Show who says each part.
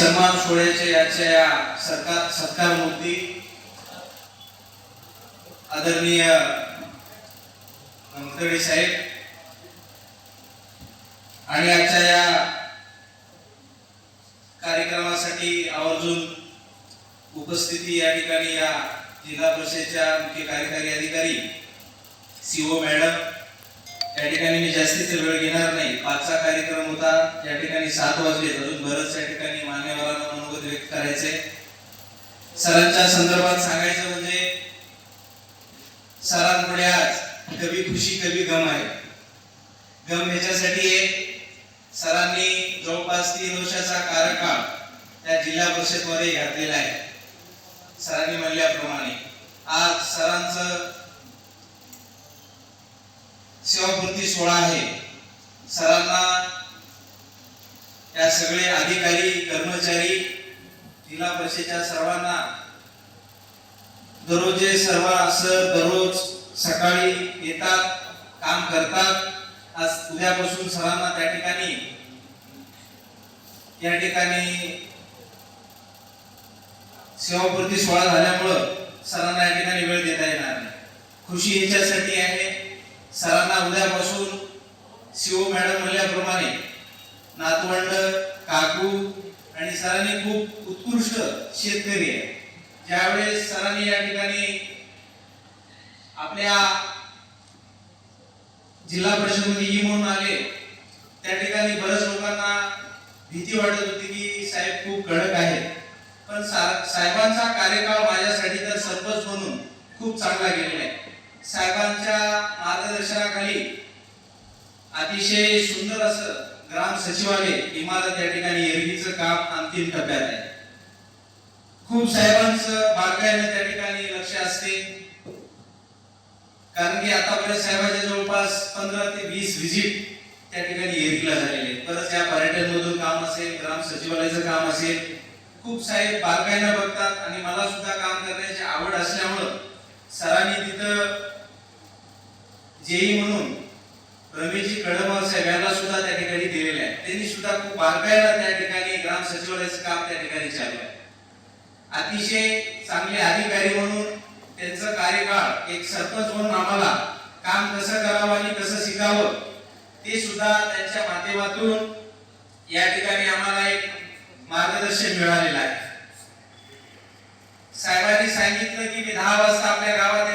Speaker 1: सन्मान सोहळ्याच्या याच्या या सरकार सत्कार मूर्ती आदरणीय मंत्री साहेब आणि आजच्या या कार्यक्रमासाठी आवर्जून उपस्थिती या ठिकाणी या जिल्हा परिषदेच्या मुख्य कार्यकारी अधिकारी सीओ मॅडम या ठिकाणी मी जास्तीचा वेळ घेणार नाही. पाचचा कार्यक्रम होता. या ठिकाणी सात वाजले. अजून बरंच या ठिकाणी मान्यवरांना मनोगत व्यक्त करायचे सरांच्या संदर्भात सांगायचं म्हणजे सरांपुढे आज कभी खुशी कभी गम आहे. गम ह्याच्यासाठी सरांनी जवळपास तीन वर्षाचा कार्यकाळ त्या जिल्हा परिषदमध्ये घातलेला आहे. सरांनी म्हणल्याप्रमाणे आज सरांचं सेवापूर्ती सोहळा आहे. सरांना या सगळे अधिकारी कर्मचारी जिल्हा परिषदेच्या सर्वांना दररोज सर्व सर दररोज सकाळी येतात काम करतात आज उद्यापासून सरांना त्या ठिकाणी या ठिकाणी सेवापूर्ती सोहळा झाल्यामुळं सरांना या ठिकाणी वेळ देता येणार नाही. खुशी याच्यासाठी आहे. सरांना उद्यापासून शिव मॅडम म्हणल्याप्रमाणे नातवंड काकू आणि सरांनी खूप उत्कृष्ट शेतकरी आहे. ज्यावेळेस सरांनी या ठिकाणी आपल्या जिल्हा परिषदमध्ये ई म्हणून आले त्या ठिकाणी बऱ्याच लोकांना भीती वाटत होती की साहेब खूप कडक आहेत. पण सा- साहेबांचा कार्यकाळ माझ्यासाठी तर सरपंच म्हणून खूप चांगला गेलेला आहे. साहेबांच्या मार्गदर्शनाखाली अतिशय सुंदर असं ग्राम सचिवालय इमारत या ठिकाणी एरवीचं काम अंतिम टप्प्यात आहे. खूप साहेबांचं बारकाईनं त्या ठिकाणी लक्ष असते. कारण की आतापर्यंत साहेबांच्या जवळपास पंधरा ते वीस व्हिजिट त्या ठिकाणी एरवीला झालेले परत या पर्यटन मधून काम असेल ग्राम सचिवालयाचं काम असेल खूप साहेब बारकाईनं बघतात आणि मला सुद्धा काम करण्याची आवड असल्यामुळं सरांनी तिथं जेई म्हणून रमेशजी कडमवार साहेब यांना सुद्धा त्या ठिकाणी दिलेले आहे. त्यांनी सुद्धा खूप बारकाईनं त्या ठिकाणी ग्राम सचिवालयाचं काम त्या ठिकाणी चालू आहे. अतिशय चांगले अधिकारी म्हणून त्यांचं कार्यकाळ एक सरपंच म्हणून आम्हाला काम कसं करावं आणि कसं शिकावं ते सुद्धा त्यांच्या माध्यमातून या ठिकाणी आम्हाला एक मार्गदर्शन मिळालेलं आहे. साहेबांनी सांगितलं की मी दहा वाजता आपल्या गावात